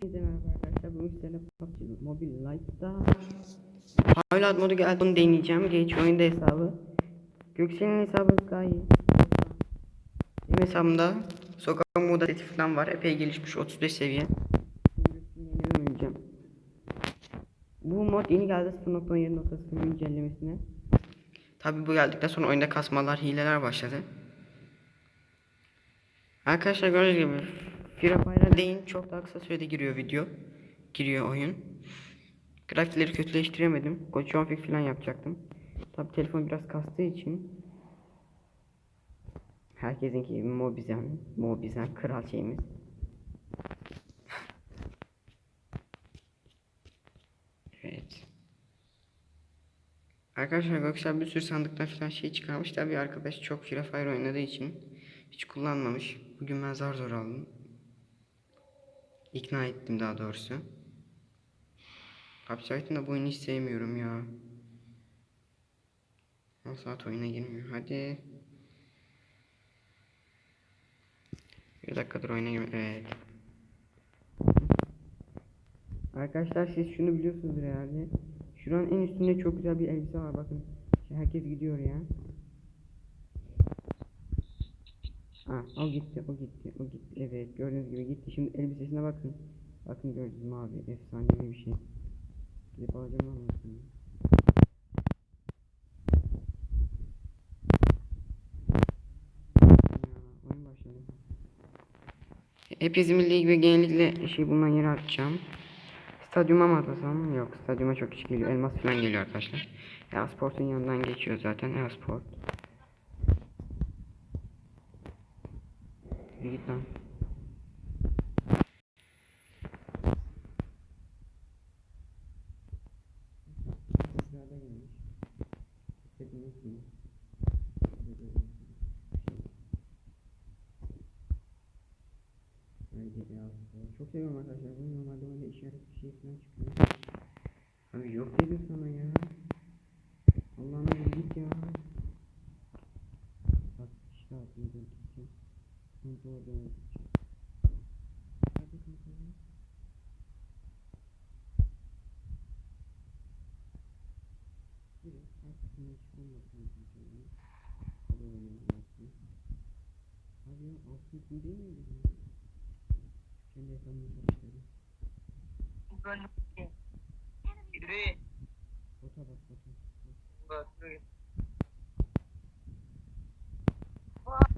Herkese merhaba arkadaşlar. Bugün sizlerle PUBG Mobile Lite'da Highlight modu geldi. Onu deneyeceğim. Geç oyunda hesabı. Göksel'in hesabı gayet. Benim hesabımda sokak moda seti falan var. Epey gelişmiş 35 seviye. Oynayacağım. Bu mod yeni geldi 0.17.0 güncellemesine. Tabi bu geldikten sonra oyunda kasmalar, hileler başladı. Arkadaşlar gördüğünüz gibi Free Fire'a değin çok daha kısa sürede giriyor video. Giriyor oyun. Grafikleri kötüleştiremedim. Config falan yapacaktım. Tabi telefon biraz kastığı için Herkesinki gibi Mobizen, Mobizen kral şeyimiz. Evet. Arkadaşlar Göksel bir sürü sandıktan falan şey çıkarmış. Tabi arkadaş çok Free Fire oynadığı için hiç kullanmamış. Bugün ben zar zor aldım. İkna ettim daha doğrusu. PUBG Lite'ın bu oyunu hiç sevmiyorum ya. 10 saat oyuna girmiyor. Hadi. Bir dakikadır oyuna girmiyor. Evet. Arkadaşlar siz şunu biliyorsunuzdur herhalde. Şuranın en üstünde çok güzel bir elbise var bakın. Herkes gidiyor ya. Ha, o gitti, o gitti, o gitti. Evet, gördüğünüz gibi gitti. Şimdi elbisesine bakın. Bakın gördünüz mü abi? Efsanevi bir şey. Gidip alacağım. Ya, oyun başladı. İzmirli gibi genellikle şey bundan yeri atacağım. Stadyuma mı atasam? Yok, stadyuma çok kişi geliyor. Elmas falan geliyor arkadaşlar. E-Sport'un yanından geçiyor zaten E-Sport. Git lan. Sırada gelmiş. Hepimiz ya. Çok seviyorum arkadaşlar. Bu normalde oyunda işaret bir şey falan çıkıyor. Abi yok dedim sana ya. Allah'ım ya git ya. Bak işte altına dön gideceğim. Kontrol gideceğim. Hadi kontrol. Yürü. Arkasından kontrolü. Hadi oynayalım altına. Abi ya altın değil miydi bu? Kendi hesabımı çalıştırdım. Idris, Bota bak bota. bak, dur. Gusto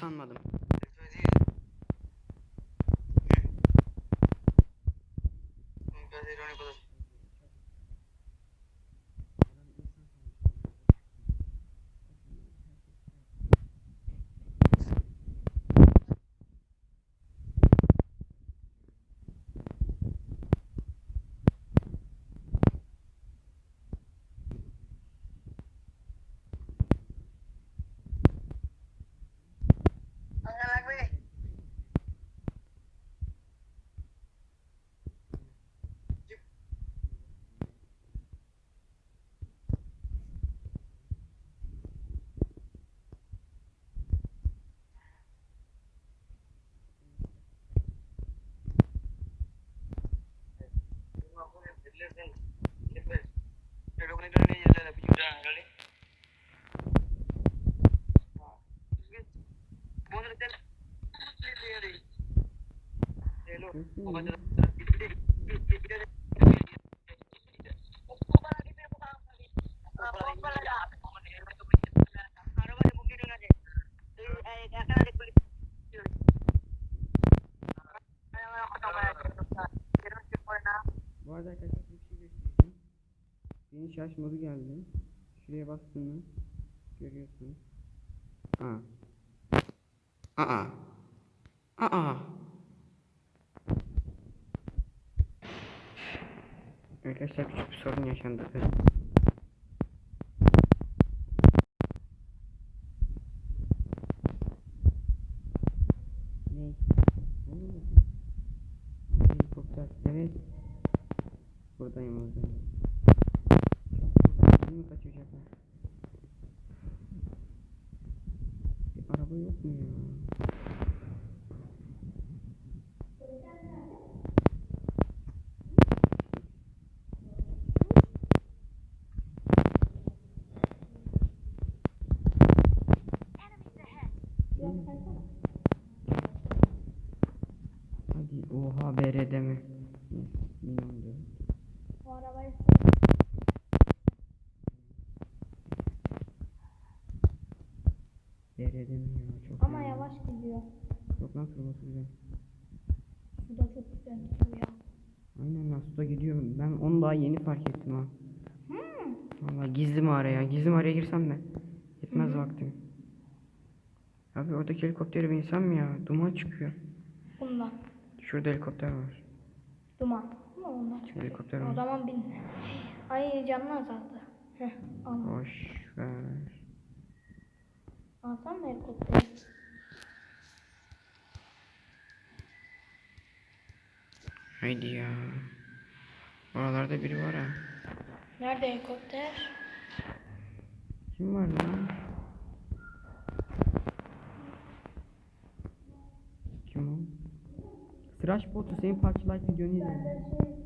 Sanmadım. Ito Okay. Yeni şarj modu geldi. Şuraya bastığını görüyorsunuz. Aa. Aa. Aa. Arkadaşlar küçük bir sorun yaşandı. Bir araba yok mu ya? Hadi oha BRD mi? Bilmiyorum Ya? Çok ama iyi. yavaş gidiyor. Yok lan turbosu güzel. Bu da çok güzel gidiyor. Aynen lan suda gidiyor. Ben onu daha yeni fark ettim ha. Hmm. Vallahi gizli mağaraya. Gizli mağaraya girsem de. Yetmez vaktim. Abi oradaki helikoptere binsem mi ya? Duman çıkıyor. Bundan. Şurada helikopter var. Duman. Ama ondan çıkıyor. Helikopter O var. zaman bin. Ay canlı azaldı. Heh. Boş ver. Alsam mı helikopteri? Haydi ya. Oralarda biri var ha. Nerede helikopter? Kim var lan? Kim o? Sıraç botu senin parçalayıp videonu izledim.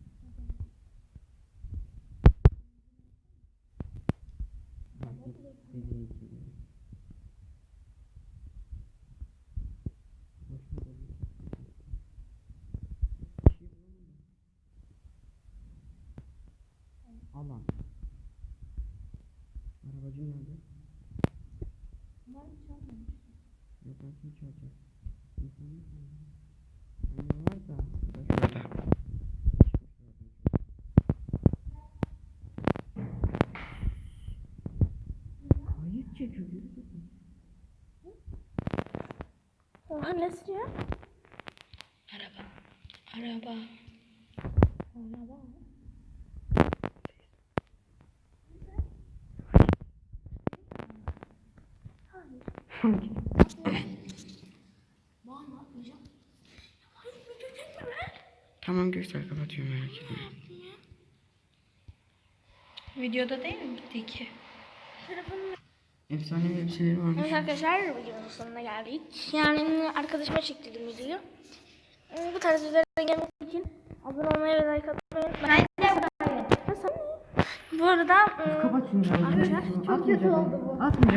Alan. Arabacı nerede? Bunlar hiç almamış. Yok ben kim çalacak? İnsan yok mu? Aynen var da. Şurada. Kayıt çekiyor? Oha ne sürüyor? Araba. Araba. Araba. Tamam Göksel kapatıyorum merak etme. Videoda değil mi bitti ki? Efsane elbiseleri varmış. Evet arkadaşlar videonun sonuna geldik. Yani arkadaşıma çektirdim videoyu. Bu tarz videolara gelmek için abone olmayı ve like atmayı unutmayın. Ben de Bu arada Kapat şunu. Arkadaşlar, çok kötü oldu bu. Atmayacağım.